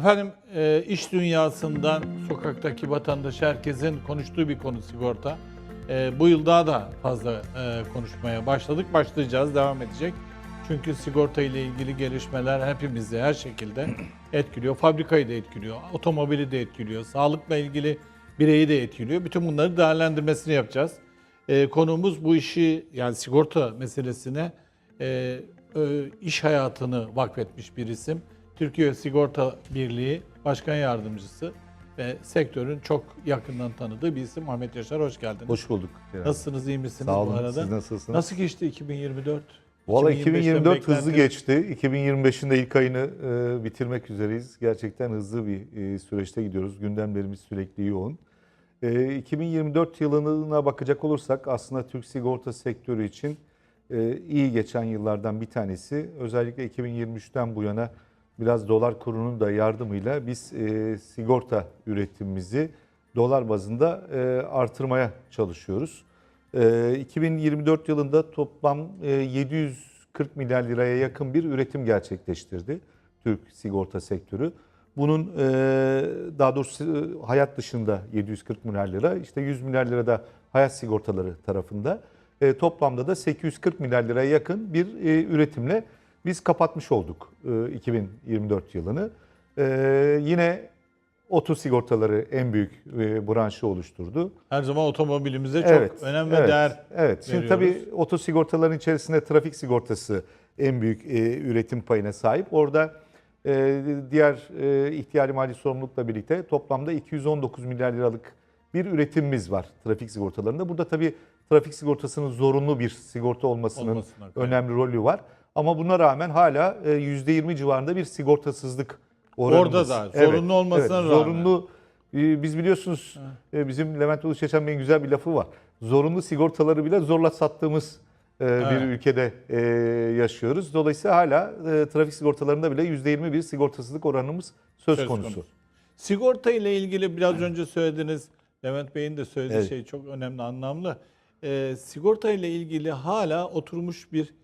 Efendim e, iş dünyasından sokaktaki vatandaş herkesin konuştuğu bir konu sigorta. E, bu yıl daha da fazla e, konuşmaya başladık. Başlayacağız, devam edecek. Çünkü sigorta ile ilgili gelişmeler hepimizi her şekilde etkiliyor. Fabrikayı da etkiliyor, otomobili de etkiliyor, sağlıkla ilgili bireyi de etkiliyor. Bütün bunları değerlendirmesini yapacağız. E, konuğumuz bu işi yani sigorta meselesine e, ö- iş hayatını vakfetmiş bir isim. Türkiye Sigorta Birliği Başkan Yardımcısı ve sektörün çok yakından tanıdığı bir isim. Ahmet Yaşar hoş geldiniz. Hoş bulduk. Kerem. Nasılsınız, iyi misiniz Sağ olun. bu arada? Siz nasılsınız? Nasıl geçti 2024? Valla 2025'ten 2024 hızlı geçti. 2025'in de ilk ayını e, bitirmek üzereyiz. Gerçekten hızlı bir e, süreçte gidiyoruz. Gündemlerimiz sürekli yoğun. E, 2024 yılına bakacak olursak aslında Türk sigorta sektörü için e, iyi geçen yıllardan bir tanesi. Özellikle 2023'ten bu yana biraz dolar kurunun da yardımıyla biz e, sigorta üretimimizi dolar bazında e, artırmaya çalışıyoruz. E, 2024 yılında toplam e, 740 milyar liraya yakın bir üretim gerçekleştirdi Türk sigorta sektörü. Bunun e, daha doğrusu e, hayat dışında 740 milyar lira, işte 100 milyar lira da hayat sigortaları tarafında. E, toplamda da 840 milyar liraya yakın bir e, üretimle biz kapatmış olduk e, 2024 yılını. E, yine oto sigortaları en büyük e, branşı oluşturdu. Her zaman otomobilimize çok Evet, önem ve evet, değer Evet. Şimdi veriyoruz. tabii oto sigortaların içerisinde trafik sigortası en büyük e, üretim payına sahip. Orada e, diğer e, ihtiyari mali sorumlulukla birlikte toplamda 219 milyar liralık bir üretimimiz var trafik sigortalarında. Burada tabii trafik sigortasının zorunlu bir sigorta olmasının kaynaklı. önemli rolü var. Ama buna rağmen hala e, %20 civarında bir sigortasızlık oranımız. Orada da, zorunlu olmasına rağmen. Zorunlu e, biz biliyorsunuz e, bizim Levent Uluç Yaşam Bey'in güzel bir lafı var. Zorunlu sigortaları bile zorla sattığımız e, bir Evet. ülkede e, yaşıyoruz. Dolayısıyla hala e, trafik sigortalarında bile %20 bir sigortasızlık oranımız söz, Söz konusu. konusu. Sigorta ile ilgili biraz önce söylediğiniz, Levent Bey'in de söylediği Evet. şey çok önemli, anlamlı. Ee, sigorta ile ilgili hala oturmuş bir,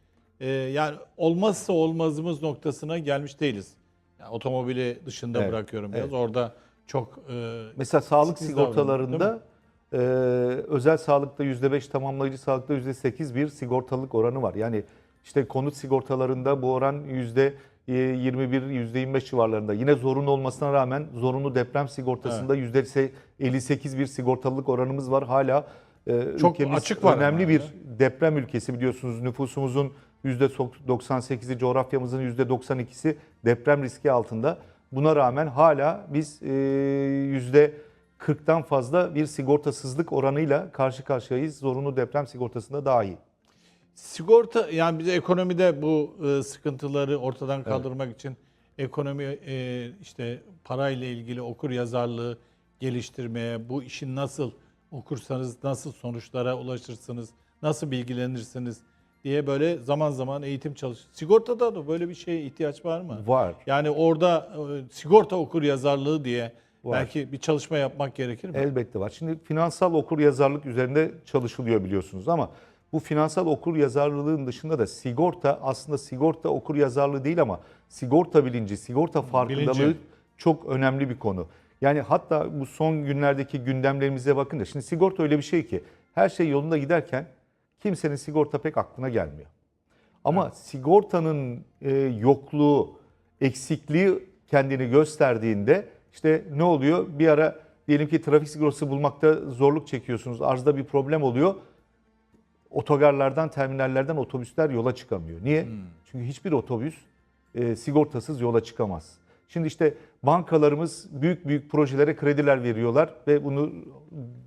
e, yani olmazsa olmazımız noktasına gelmiş değiliz. Yani otomobili dışında Evet, bırakıyorum biraz. evet. Orada çok e, Mesela sağlık sigortalarında e, özel sağlıkta %5, tamamlayıcı sağlıkta %8 bir sigortalık oranı var. Yani işte konut sigortalarında bu oran %21, %25 civarlarında. Yine zorunlu olmasına rağmen zorunlu deprem sigortasında %58 bir sigortalılık oranımız var. Hala e, Çok ülkemiz açık var önemli bir deprem ülkesi biliyorsunuz. Nüfusumuzun %98'i, coğrafyamızın %92'si deprem riski altında. Buna rağmen hala biz e, yüzde 40'tan fazla bir sigortasızlık oranıyla karşı karşıyayız. Zorunlu deprem sigortasında dahi. Sigorta yani bize ekonomide bu e, sıkıntıları ortadan kaldırmak için ekonomi e, işte parayla ilgili okur yazarlığı geliştirmeye, bu işin nasıl okursanız nasıl sonuçlara ulaşırsınız, nasıl bilgilenirsiniz diye böyle zaman zaman eğitim çalış. Sigortada da böyle bir şeye ihtiyaç var mı? Var. Yani orada e, sigorta okur yazarlığı diye Var. belki bir çalışma yapmak gerekir mi? Elbette var. Şimdi finansal okur yazarlık üzerinde çalışılıyor biliyorsunuz ama bu finansal okur yazarlığın dışında da sigorta aslında sigorta okur yazarlığı değil ama sigorta bilinci, sigorta farkındalığı Bilinci. çok önemli bir konu. Yani hatta bu son günlerdeki gündemlerimize bakın da şimdi sigorta öyle bir şey ki her şey yolunda giderken kimsenin sigorta pek aklına gelmiyor. Ama sigortanın e, yokluğu, eksikliği kendini gösterdiğinde işte ne oluyor? Bir ara diyelim ki trafik sigortası bulmakta zorluk çekiyorsunuz. Arzda bir problem oluyor. Otogarlardan, terminallerden otobüsler yola çıkamıyor. Niye? Çünkü hiçbir otobüs e, sigortasız yola çıkamaz. Şimdi işte bankalarımız büyük büyük projelere krediler veriyorlar ve bunu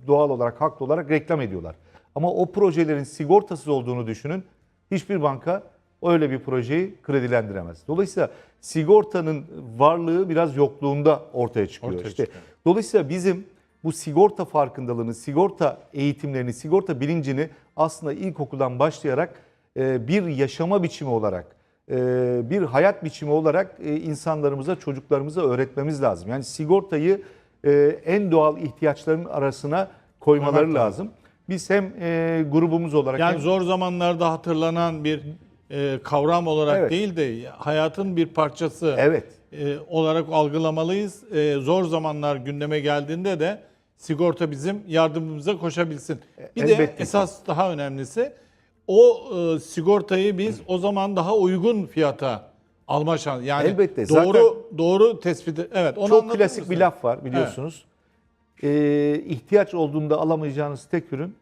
doğal olarak, haklı olarak reklam ediyorlar. Ama o projelerin sigortasız olduğunu düşünün. Hiçbir banka öyle bir projeyi kredilendiremez. Dolayısıyla sigortanın varlığı biraz yokluğunda ortaya çıkıyor. Ortaya işte çıkıyor. Dolayısıyla bizim bu sigorta farkındalığını, sigorta eğitimlerini, sigorta bilincini aslında ilkokuldan başlayarak e, bir yaşama biçimi olarak, e, bir hayat biçimi olarak e, insanlarımıza, çocuklarımıza öğretmemiz lazım. Yani sigortayı en doğal ihtiyaçların arasına koymaları lazım. Biz hem e, grubumuz olarak Yani hem zor zamanlarda hatırlanan bir e, kavram olarak Evet. değil de hayatın bir parçası. Evet. e, olarak algılamalıyız. E, zor zamanlar gündeme geldiğinde de sigorta bizim yardımımıza koşabilsin. Bir de Elbette ki. esas daha önemlisi o e, sigortayı biz o zaman daha uygun fiyata alma şansı. Yani Elbette, doğru doğru tespit. Evet, onu Çok klasik mısın? bir laf var biliyorsunuz. Ee, ihtiyaç olduğunda alamayacağınız tek ürün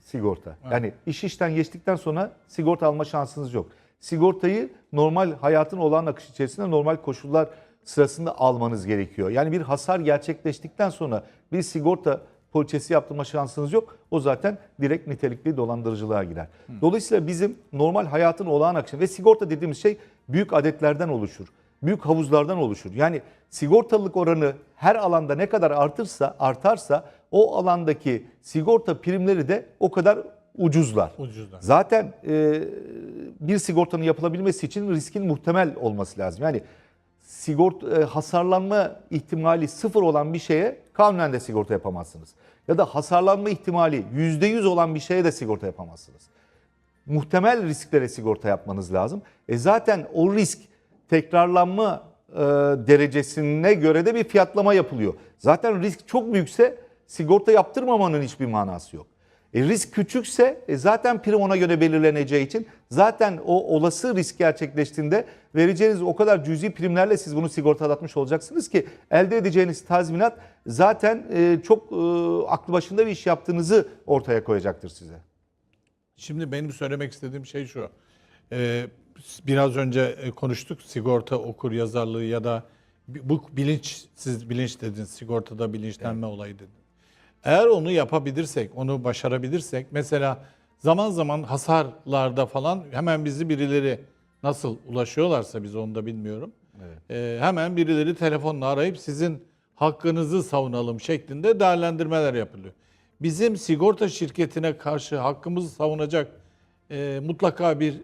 sigorta. Yani iş işten geçtikten sonra sigorta alma şansınız yok. Sigortayı normal hayatın olağan akış içerisinde normal koşullar sırasında almanız gerekiyor. Yani bir hasar gerçekleştikten sonra bir sigorta poliçesi yaptırma şansınız yok. O zaten direkt nitelikli dolandırıcılığa girer. Dolayısıyla bizim normal hayatın olağan akışı ve sigorta dediğimiz şey büyük adetlerden oluşur. Büyük havuzlardan oluşur. Yani sigortalılık oranı her alanda ne kadar artırsa artarsa o alandaki sigorta primleri de o kadar ucuzlar. Ucuzlar. Zaten e, bir sigortanın yapılabilmesi için riskin muhtemel olması lazım. Yani sigorta e, hasarlanma ihtimali sıfır olan bir şeye kanunen de sigorta yapamazsınız. Ya da hasarlanma ihtimali %100 olan bir şeye de sigorta yapamazsınız. Muhtemel risklere sigorta yapmanız lazım. E zaten o risk tekrarlanma e, derecesine göre de bir fiyatlama yapılıyor. Zaten risk çok büyükse sigorta yaptırmamanın hiçbir manası yok. E risk küçükse e zaten prim ona göre belirleneceği için zaten o olası risk gerçekleştiğinde vereceğiniz o kadar cüzi primlerle siz bunu sigortalatmış olacaksınız ki elde edeceğiniz tazminat zaten e, çok e, aklı başında bir iş yaptığınızı ortaya koyacaktır size. Şimdi benim söylemek istediğim şey şu. Ee, biraz önce e, konuştuk sigorta okur yazarlığı ya da bu bilinç siz bilinç dediniz sigortada bilinçlenme olayı dediniz. Eğer onu yapabilirsek, onu başarabilirsek mesela zaman zaman hasarlarda falan hemen bizi birileri nasıl ulaşıyorlarsa biz onu da bilmiyorum. Ee, hemen birileri telefonla arayıp sizin hakkınızı savunalım şeklinde değerlendirmeler yapılıyor. Bizim sigorta şirketine karşı hakkımızı savunacak e, mutlaka bir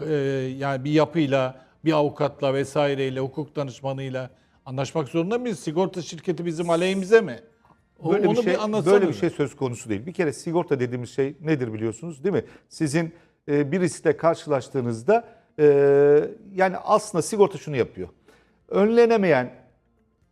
e, yani bir yapıyla, bir avukatla vesaireyle, hukuk danışmanıyla anlaşmak zorunda mıyız? Sigorta şirketi bizim aleyhimize mi? O- Böyle bir şey anlatsana böyle bir şey söz konusu değil. Bir kere sigorta dediğimiz şey nedir biliyorsunuz değil mi? Sizin e, birisiyle karşılaştığınızda e, yani aslında sigorta şunu yapıyor. Önlenemeyen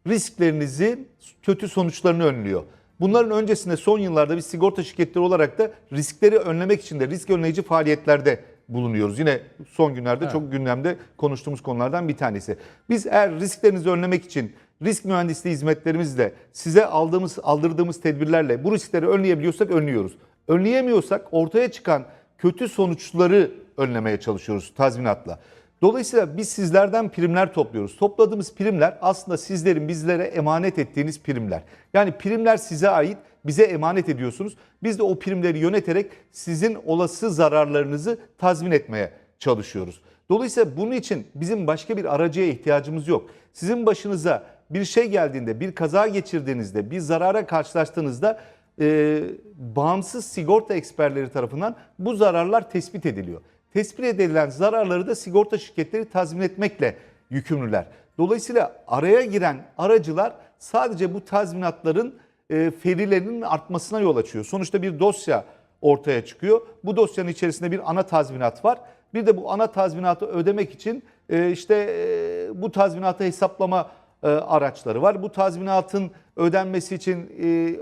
risklerinizin kötü sonuçlarını önlüyor. Bunların öncesinde son yıllarda biz sigorta şirketleri olarak da riskleri önlemek için de risk önleyici faaliyetlerde bulunuyoruz. Yine son günlerde çok gündemde konuştuğumuz konulardan bir tanesi. Biz eğer risklerinizi önlemek için risk mühendisliği hizmetlerimizle size aldığımız aldırdığımız tedbirlerle bu riskleri önleyebiliyorsak önlüyoruz. Önleyemiyorsak ortaya çıkan kötü sonuçları önlemeye çalışıyoruz tazminatla. Dolayısıyla biz sizlerden primler topluyoruz. Topladığımız primler aslında sizlerin bizlere emanet ettiğiniz primler. Yani primler size ait, bize emanet ediyorsunuz. Biz de o primleri yöneterek sizin olası zararlarınızı tazmin etmeye çalışıyoruz. Dolayısıyla bunun için bizim başka bir aracıya ihtiyacımız yok. Sizin başınıza bir şey geldiğinde, bir kaza geçirdiğinizde, bir zarara karşılaştığınızda e, bağımsız sigorta eksperleri tarafından bu zararlar tespit ediliyor. Tespit edilen zararları da sigorta şirketleri tazmin etmekle yükümlüler. Dolayısıyla araya giren aracılar sadece bu tazminatların e, ferilerinin artmasına yol açıyor. Sonuçta bir dosya ortaya çıkıyor. Bu dosyanın içerisinde bir ana tazminat var. Bir de bu ana tazminatı ödemek için e, işte e, bu tazminatı hesaplama e, araçları var. Bu tazminatın ödenmesi için e,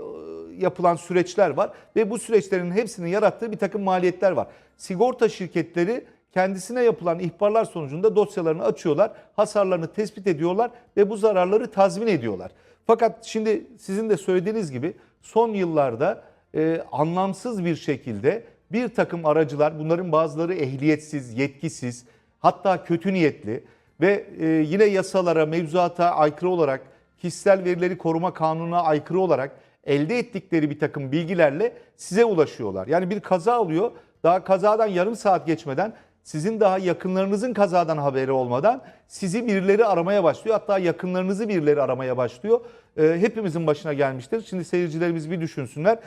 yapılan süreçler var ve bu süreçlerin hepsinin yarattığı bir takım maliyetler var. Sigorta şirketleri kendisine yapılan ihbarlar sonucunda dosyalarını açıyorlar, hasarlarını tespit ediyorlar ve bu zararları tazmin ediyorlar. Fakat şimdi sizin de söylediğiniz gibi son yıllarda e, anlamsız bir şekilde bir takım aracılar, bunların bazıları ehliyetsiz, yetkisiz, hatta kötü niyetli ve e, yine yasalara, mevzuata aykırı olarak, kişisel verileri koruma kanununa aykırı olarak elde ettikleri bir takım bilgilerle size ulaşıyorlar. Yani bir kaza oluyor, daha kazadan yarım saat geçmeden sizin daha yakınlarınızın kazadan haberi olmadan sizi birileri aramaya başlıyor. Hatta yakınlarınızı birileri aramaya başlıyor. Ee, hepimizin başına gelmiştir. Şimdi seyircilerimiz bir düşünsünler.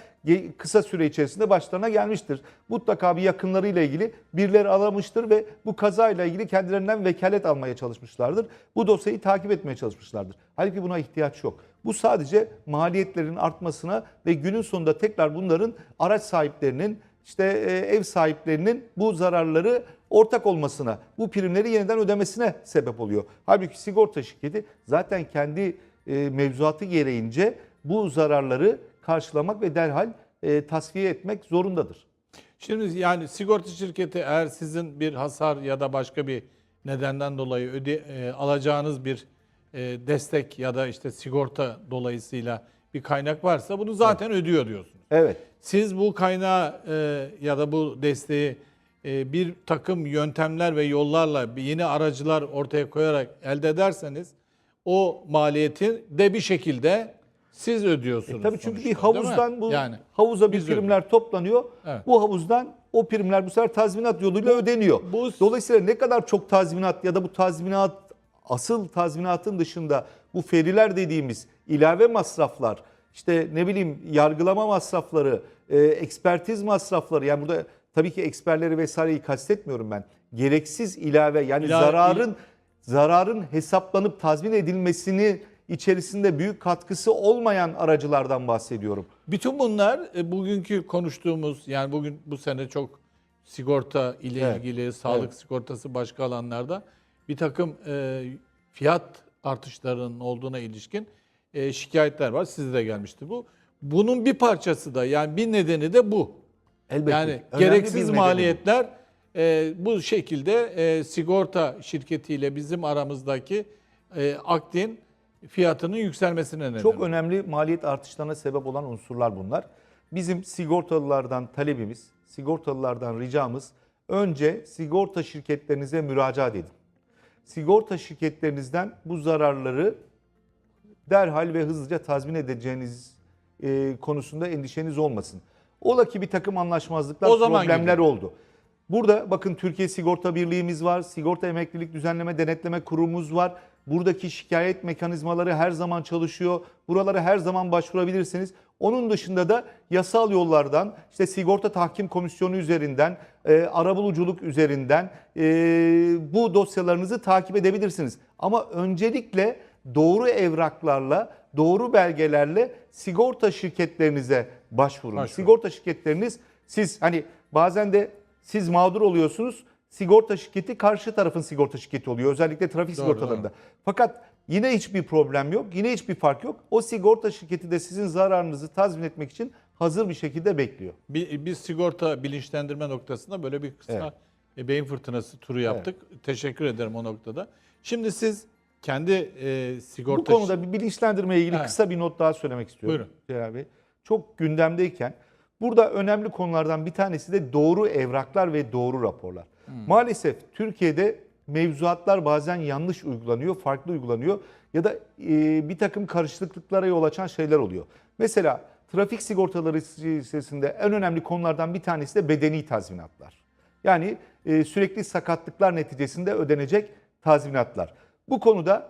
Kısa süre içerisinde başlarına gelmiştir. Mutlaka bir yakınlarıyla ilgili birileri aramıştır ve bu kazayla ilgili kendilerinden vekalet almaya çalışmışlardır. Bu dosyayı takip etmeye çalışmışlardır. Halbuki buna ihtiyaç yok. Bu sadece maliyetlerin artmasına ve günün sonunda tekrar bunların araç sahiplerinin işte e, ev sahiplerinin bu zararları ortak olmasına, bu primleri yeniden ödemesine sebep oluyor. Halbuki sigorta şirketi zaten kendi e, mevzuatı gereğince bu zararları karşılamak ve derhal e, tasfiye etmek zorundadır. Şimdi yani sigorta şirketi eğer sizin bir hasar ya da başka bir nedenden dolayı öde, e, alacağınız bir e, destek ya da işte sigorta dolayısıyla bir kaynak varsa bunu zaten ödüyor diyorsunuz. Evet. Siz bu kaynağı e, ya da bu desteği bir takım yöntemler ve yollarla bir yeni aracılar ortaya koyarak elde ederseniz o maliyeti de bir şekilde siz ödüyorsunuz. E Tabii çünkü bir sonuçta, mi? havuzdan bu yani havuza bir primler toplanıyor. Evet. Bu havuzdan o primler bu sefer tazminat yoluyla ödeniyor. bu- Dolayısıyla ne kadar çok tazminat ya da bu tazminat asıl tazminatın dışında bu feriler dediğimiz ilave masraflar, işte ne bileyim yargılama masrafları, e, ekspertiz masrafları yani burada tabii ki eksperleri vesaireyi kastetmiyorum ben. Gereksiz ilave yani İlave- zararın zararın hesaplanıp tazmin edilmesini içerisinde büyük katkısı olmayan aracılardan bahsediyorum. Bütün bunlar e, bugünkü konuştuğumuz yani bugün bu sene çok sigorta ile Evet. ilgili sağlık Evet. sigortası başka alanlarda bir takım e, fiyat artışlarının olduğuna ilişkin e, şikayetler var. Size de gelmişti bu. Bunun bir parçası da yani bir nedeni de bu. Elbette. Yani Önemli gereksiz maliyetler e, bu şekilde e, sigorta şirketiyle bizim aramızdaki e, aktin fiyatının yükselmesine neden Çok önemli maliyet artışlarına sebep olan unsurlar bunlar. Bizim sigortalılardan talebimiz, sigortalılardan ricamız önce sigorta şirketlerinize müracaat edin. Sigorta şirketlerinizden bu zararları derhal ve hızlıca tazmin edeceğiniz e, konusunda endişeniz olmasın. Ola ki bir takım anlaşmazlıklar, O zaman problemler gidiyor. oldu. Burada bakın Türkiye Sigorta Birliği'miz var, Sigorta Emeklilik Düzenleme Denetleme Kurumumuz var. Buradaki şikayet mekanizmaları her zaman çalışıyor. Buralara her zaman başvurabilirsiniz. Onun dışında da yasal yollardan, işte sigorta tahkim komisyonu üzerinden, e, arabuluculuk üzerinden e, bu dosyalarınızı takip edebilirsiniz. Ama öncelikle doğru evraklarla, doğru belgelerle sigorta şirketlerinize başvurun. Başvurun. Sigorta şirketleriniz siz hani bazen de siz mağdur oluyorsunuz. Sigorta şirketi karşı tarafın sigorta şirketi oluyor. Özellikle trafik Doğru, sigortalarında. Fakat yine hiçbir problem yok. Yine hiçbir fark yok. O sigorta şirketi de sizin zararınızı tazmin etmek için hazır bir şekilde bekliyor. Bir, biz sigorta bilinçlendirme noktasında böyle bir kısa Evet. e, beyin fırtınası turu yaptık. Teşekkür ederim o noktada. Şimdi siz kendi e, sigorta... Bu konuda bir bilinçlendirmeye ilgili Evet. kısa bir not daha söylemek istiyorum. Buyurun. Celal Bey. Çok gündemdeyken burada önemli konulardan bir tanesi de doğru evraklar ve doğru raporlar. Hmm. Maalesef Türkiye'de mevzuatlar bazen yanlış uygulanıyor, farklı uygulanıyor ya da e, bir takım karışıklıklara yol açan şeyler oluyor. Mesela trafik sigortaları içerisinde en önemli konulardan bir tanesi de bedeni tazminatlar. Yani e, sürekli sakatlıklar neticesinde ödenecek tazminatlar. Bu konuda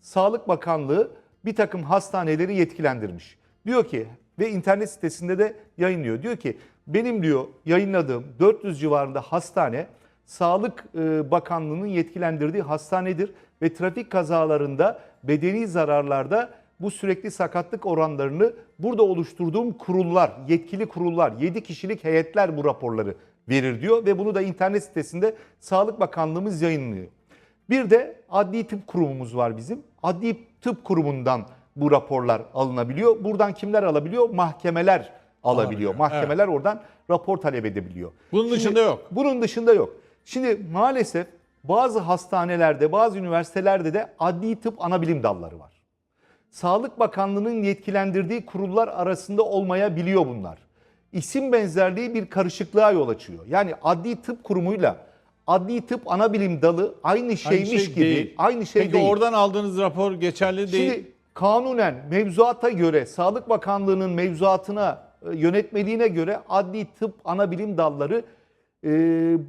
Sağlık Bakanlığı bir takım hastaneleri yetkilendirmiş. Diyor ki ve internet sitesinde de yayınlıyor. Diyor ki benim diyor yayınladığım 400 civarında hastane Sağlık e, Bakanlığı'nın yetkilendirdiği hastanedir ve trafik kazalarında bedeni zararlarda bu sürekli sakatlık oranlarını burada oluşturduğum kurullar, yetkili kurullar, 7 kişilik heyetler bu raporları verir diyor ve bunu da internet sitesinde Sağlık Bakanlığımız yayınlıyor. Bir de adli tıp kurumumuz var bizim. Adli tıp kurumundan bu raporlar alınabiliyor. Buradan kimler alabiliyor? Mahkemeler alabiliyor. Mahkemeler oradan rapor talep edebiliyor. Bunun dışında yok. Bunun dışında yok. Şimdi maalesef bazı hastanelerde, bazı üniversitelerde de adli tıp anabilim dalları var. Sağlık Bakanlığı'nın yetkilendirdiği kurullar arasında olmayabiliyor bunlar. İsim benzerliği bir karışıklığa yol açıyor. Yani adli tıp kurumuyla adli tıp anabilim dalı aynı Aynı şeymiş şey gibi değil. aynı şey Peki değil. oradan aldığınız rapor geçerli değil. Kanunen mevzuata göre Sağlık Bakanlığı'nın mevzuatına e, yönetmeliğine göre adli tıp anabilim dalları e,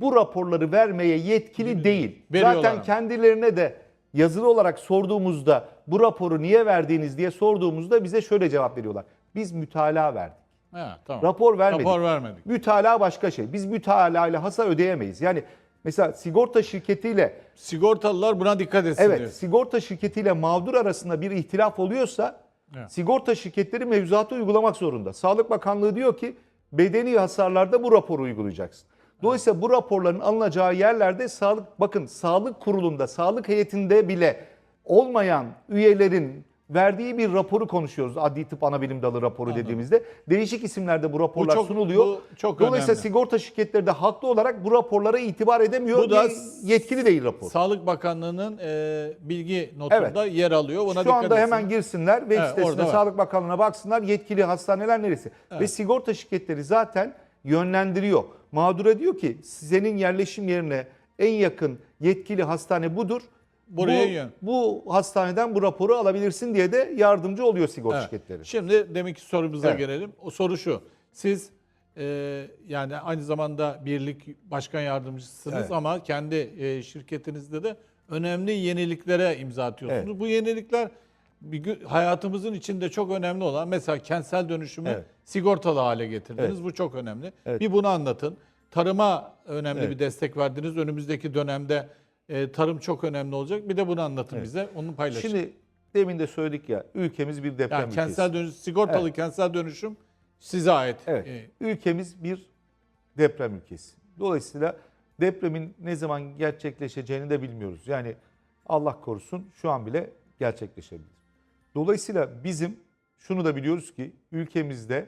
bu raporları vermeye yetkili değil. Veriyorlar Zaten kendilerine de yazılı olarak sorduğumuzda bu raporu niye verdiğiniz diye sorduğumuzda bize şöyle cevap veriyorlar. Biz mütalaa verdik. Ha, tamam. Rapor vermedik. Rapor vermedik. Mütalaa başka şey. Biz mütalaa ile hasar ödeyemeyiz. Yani mesela sigorta şirketiyle Sigortalılar buna dikkat etsin Evet, diyor. sigorta şirketiyle mağdur arasında bir ihtilaf oluyorsa Evet. sigorta şirketleri mevzuatı uygulamak zorunda. Sağlık Bakanlığı diyor ki bedeni hasarlarda bu raporu uygulayacaksın. Dolayısıyla bu raporların alınacağı yerlerde sağlık bakın sağlık kurulunda, sağlık heyetinde bile olmayan üyelerin verdiği bir raporu konuşuyoruz. Adli tıp anabilim dalı raporu dediğimizde. Değişik isimlerde bu raporlar Bu çok- sunuluyor. bu çok Dolayısıyla önemli. sigorta şirketleri de haklı olarak bu raporlara itibar edemiyor. Bu da Ye- yetkili değil rapor. Sağlık Bakanlığı'nın e, bilgi notunda yer alıyor. Ona Şu anda hemen girsinler web Evet, sitesine. Sağlık Bakanlığı'na baksınlar yetkili hastaneler neresi. Ve sigorta şirketleri zaten yönlendiriyor. Mağdura diyor ki senin yerleşim yerine en yakın yetkili hastane budur. Buraya bu, yön. bu hastaneden bu raporu alabilirsin diye de yardımcı oluyor sigorta Evet. şirketleri. Şimdi deminki sorumuza Evet. gelelim. O soru şu. Siz e, yani aynı zamanda birlik başkan yardımcısınız Evet. ama kendi e, şirketinizde de önemli yeniliklere imza atıyorsunuz. Evet. Bu yenilikler bir hayatımızın içinde çok önemli olan mesela kentsel dönüşümü Evet. sigortalı hale getirdiniz. Evet. Bu çok önemli. Evet. Bir bunu anlatın. Tarıma önemli Evet. bir destek verdiniz. Önümüzdeki dönemde e, tarım çok önemli olacak. Bir de bunu anlatın Evet. bize. Onu paylaşın. Şimdi demin de söyledik ya ülkemiz bir deprem yani ülkesi. kentsel dönüşüm, sigortalı kentsel dönüşüm size ait. Evet. E, Ülkemiz bir deprem ülkesi. Dolayısıyla depremin ne zaman gerçekleşeceğini de bilmiyoruz. Yani Allah korusun şu an bile gerçekleşebilir. Dolayısıyla bizim şunu da biliyoruz ki ülkemizde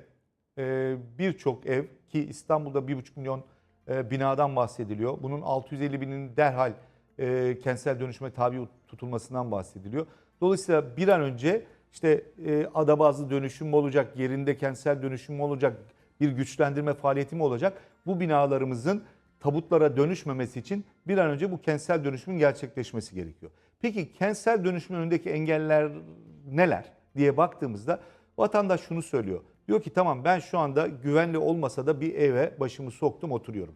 e, birçok ev ki İstanbul'da 1,5 milyon e, binadan bahsediliyor. Bunun 650 binin derhal e, kentsel dönüşüme tabi tutulmasından bahsediliyor. Dolayısıyla bir an önce işte e, ada bazlı dönüşüm mü olacak, yerinde kentsel dönüşüm mü olacak, bir güçlendirme faaliyeti mi olacak? Bu binalarımızın tabutlara dönüşmemesi için bir an önce bu kentsel dönüşümün gerçekleşmesi gerekiyor. Peki kentsel dönüşümün önündeki engeller neler diye baktığımızda vatandaş şunu söylüyor. Diyor ki tamam ben şu anda güvenli olmasa da bir eve başımı soktum oturuyorum.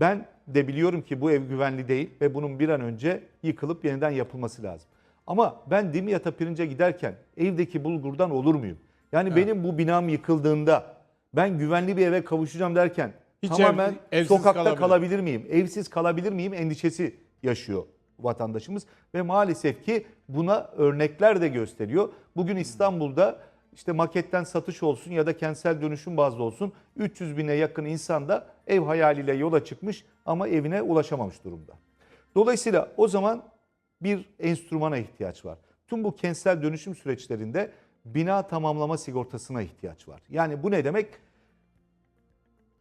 Ben de biliyorum ki bu ev güvenli değil ve bunun bir an önce yıkılıp yeniden yapılması lazım. Ama ben Dimyat'a pirince giderken evdeki bulgurdan olur muyum? Yani benim bu binam yıkıldığında ben güvenli bir eve kavuşacağım derken Hiç tamamen ev- sokakta kalabilir. kalabilir miyim? Evsiz kalabilir miyim endişesi yaşıyor vatandaşımız ve maalesef ki buna örnekler de gösteriyor. Bugün İstanbul'da işte maketten satış olsun ya da kentsel dönüşüm bazlı olsun 300 bine yakın insan da ev hayaliyle yola çıkmış ama evine ulaşamamış durumda. Dolayısıyla o zaman bir enstrümana ihtiyaç var. Tüm bu kentsel dönüşüm süreçlerinde bina tamamlama sigortasına ihtiyaç var. Yani bu ne demek?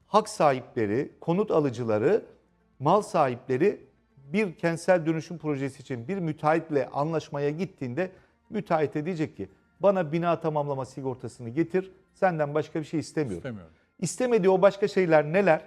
hak sahipleri, konut alıcıları, mal sahipleri bir kentsel dönüşüm projesi için bir müteahhitle anlaşmaya gittiğinde müteahhite diyecek ki bana bina tamamlama sigortasını getir senden başka bir şey istemiyorum. istemiyorum. İstemediği o başka şeyler neler?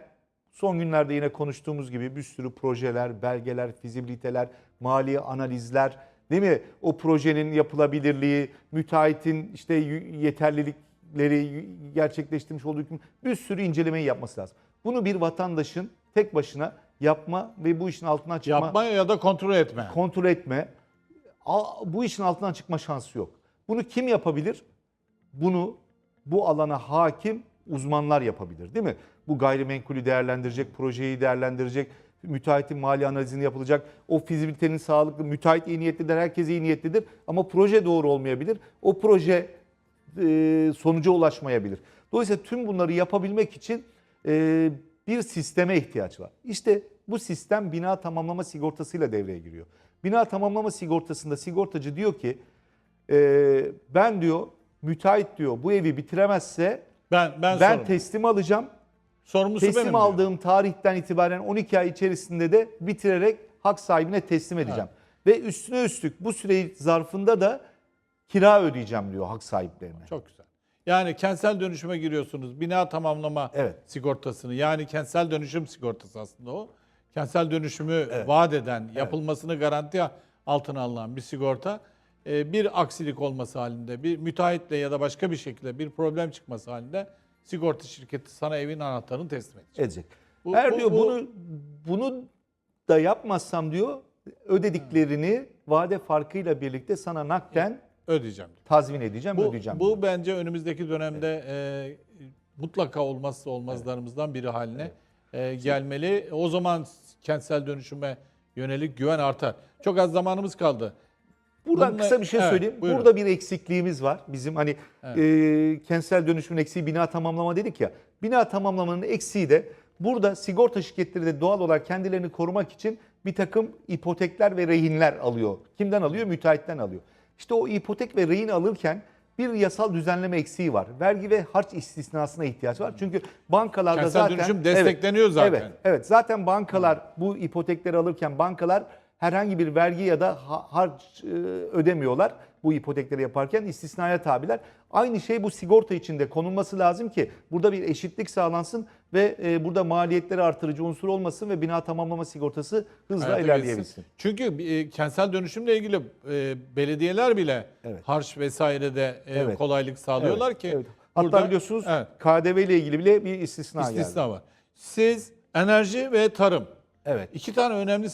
Son günlerde yine konuştuğumuz gibi bir sürü projeler, belgeler, fizibiliteler, mali analizler, değil mi? O projenin yapılabilirliği, müteahhitin işte yeterlilikleri gerçekleştirmiş olduğu hüküm bir sürü incelemeyi yapması lazım. Bunu bir vatandaşın tek başına yapma ve bu işin altından çıkma Yapma ya da kontrol etme. kontrol etme. Bu işin altından çıkma şansı yok. Bunu kim yapabilir? Bunu bu alana hakim uzmanlar yapabilir değil mi? Bu gayrimenkulü değerlendirecek, projeyi değerlendirecek, müteahhitin mali analizini yapılacak. O fizibilitenin sağlıklı, müteahhit iyi niyetlidir, herkes iyi niyetlidir. Ama proje doğru olmayabilir. O proje e, sonuca ulaşmayabilir. Dolayısıyla tüm bunları yapabilmek için e, bir sisteme ihtiyaç var. İşte bu sistem bina tamamlama sigortasıyla devreye giriyor. Bina tamamlama sigortasında sigortacı diyor ki e, ben diyor müteahhit diyor bu evi bitiremezse Ben ben, ben teslim alacağım. Sorumlusu benim. Teslim diyor. aldığım tarihten itibaren 12 ay içerisinde de bitirerek hak sahibine teslim edeceğim. Ve üstüne üstlük bu süre zarfında da kira ödeyeceğim diyor hak sahiplerine. Çok güzel. Yani kentsel dönüşüme giriyorsunuz. Bina tamamlama Evet. sigortasını yani kentsel dönüşüm sigortası aslında o. Kentsel dönüşümü vaat eden, yapılmasını garanti altına alınan bir sigorta. Ee, Bir aksilik olması halinde, bir müteahhitle ya da başka bir şekilde bir problem çıkması halinde sigorta şirketi sana evin anahtarını teslim edecek. edecek. Bu- Eğer bu- diyor bu- bunu bunu da yapmazsam diyor ödediklerini vade farkıyla birlikte sana nakden Ödeyeceğim. diyor. tazmin edeceğim, Bu, ödeyeceğim. diyor. bu bence önümüzdeki dönemde e, mutlaka olmazsa olmazlarımızdan biri haline e, gelmeli. O zaman kentsel dönüşüme yönelik güven artar. Çok az zamanımız kaldı. Buradan Bununla- kısa bir şey Evet, söyleyeyim. buyurun. Burada bir eksikliğimiz var. Bizim hani e, kentsel dönüşümün eksiği bina tamamlama dedik ya. Bina tamamlamanın eksiği de Burada sigorta şirketleri de doğal olarak kendilerini korumak için bir takım ipotekler ve rehinler alıyor. Kimden alıyor? Müteahhitten alıyor. İşte o ipotek ve rehin alırken bir yasal düzenleme eksiği var. Vergi ve harç istisnasına ihtiyaç var. Çünkü bankalarda Kentsel zaten... dönüşüm destekleniyor Evet, zaten. Evet, evet. Zaten bankalar bu ipotekleri alırken bankalar herhangi bir vergi ya da ha- harç e, ödemiyorlar bu ipotekleri yaparken istisnaya tabiler. Aynı şey bu sigorta içinde konulması lazım ki burada bir eşitlik sağlansın ve e, burada maliyetleri artırıcı unsur olmasın ve bina tamamlama sigortası hızla hayata ilerleyebilsin. geçsin. Çünkü e, kentsel dönüşümle ilgili e, belediyeler bile Evet. harç vesairede e, Evet. kolaylık sağlıyorlar Evet, ki. evet. Hatta burada- biliyorsunuz evet, KDV ile ilgili bile bir istisna, geldi. istisna var. Siz enerji ve tarım Evet. iki tane önemli